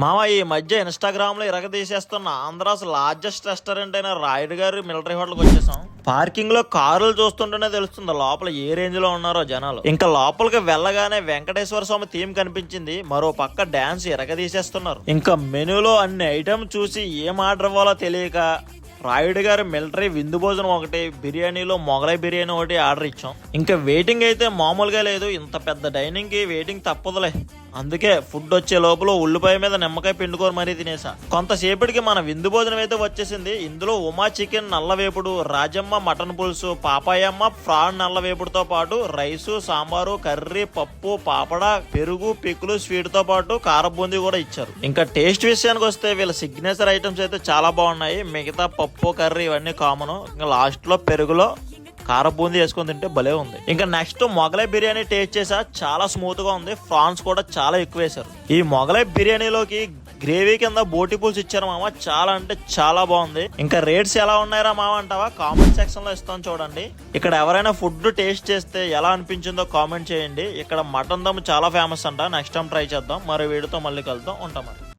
మామ ఈ మధ్య ఇన్స్టాగ్రామ్లో ఇరగదీసేస్తున్న ఆంధ్రాస్ లార్జెస్ట్ రెస్టారెంట్ అయిన రాయుడు గారు మిలిటరీ హోటల్కి వచ్చేసాం. పార్కింగ్లో కారులు చూస్తుంటేనే తెలుస్తుంది లోపల ఏ రేంజ్లో ఉన్నారో జనాలు. ఇంకా లోపలికి వెళ్ళగానే వెంకటేశ్వర స్వామి థీమ్ కనిపించింది. మరో పక్క డాన్స్ ఇరగదీసేస్తున్నారు. ఇంకా మెనూలో అన్ని ఐటమ్ చూసి ఏం ఆర్డర్ ఇవ్వాలో తెలియక రాయుడు గారు మిలిటరీ విందు భోజనం ఒకటి బిర్యానీలో మొగలై బిర్యానీ ఒకటి ఆర్డర్ ఇచ్చాం. ఇంకా వెయిటింగ్ అయితే మామూలుగా లేదు ఇంత పెద్ద డైనింగ్కి వెయిటింగ్ తప్పదులే. అందుకే ఫుడ్ వచ్చే లోపల ఉల్లిపాయ మీద నిమ్మకాయ పిండుకొని మరీ తినేసా. కొంతసేపటికి మన విందు భోజనం అయితే వచ్చేసింది. ఇందులో ఉమా చికెన్ నల్లవేపుడు రాజమ్మ మటన్ పులుసు పాపాయమ్మ ఫ్రాన్ నల్లవేపుడుతో పాటు రైసు సాంబారు కర్రీ పప్పు పాపడ పెరుగు పిక్కులు స్వీట్తో పాటు కార బూందీ కూడా ఇచ్చారు. ఇంకా టేస్ట్ విషయానికి వస్తే వీళ్ళ సిగ్నేచర్ ఐటమ్స్ అయితే చాలా బాగున్నాయి. మిగతా పప్పు కర్రీ ఇవన్నీ కామన్. ఇంకా లాస్ట్లో పెరుగులో కార బూందీ వేసుకొని తింటే భలే ఉంది. ఇంకా నెక్స్ట్ మొగలై బిర్యానీ టేస్ట్ చేసా చాలా స్మూత్గా ఉంది. ఫ్రాన్స్ కూడా చాలా ఎక్కువ వేశారు. ఈ మొగలై బిర్యానీలోకి గ్రేవీ కింద బోటి పులుసు ఇచ్చారు మామ. చాలా అంటే చాలా బాగుంది. ఇంకా రేట్స్ ఎలా ఉన్నాయరా మామ అంటావా? కామెంట్ సెక్షన్లో ఇస్తాం చూడండి. ఇక్కడ ఎవరైనా ఫుడ్ టేస్ట్ చేస్తే ఎలా అనిపించిందో కామెంట్ చేయండి. ఇక్కడ మటన్ దమ్ చాలా ఫేమస్ అంట. నెక్స్ట్ టైం ట్రై చేద్దాం. మరి వీడితో మళ్ళీ కలుద్దాం. ఉంటాం మరి.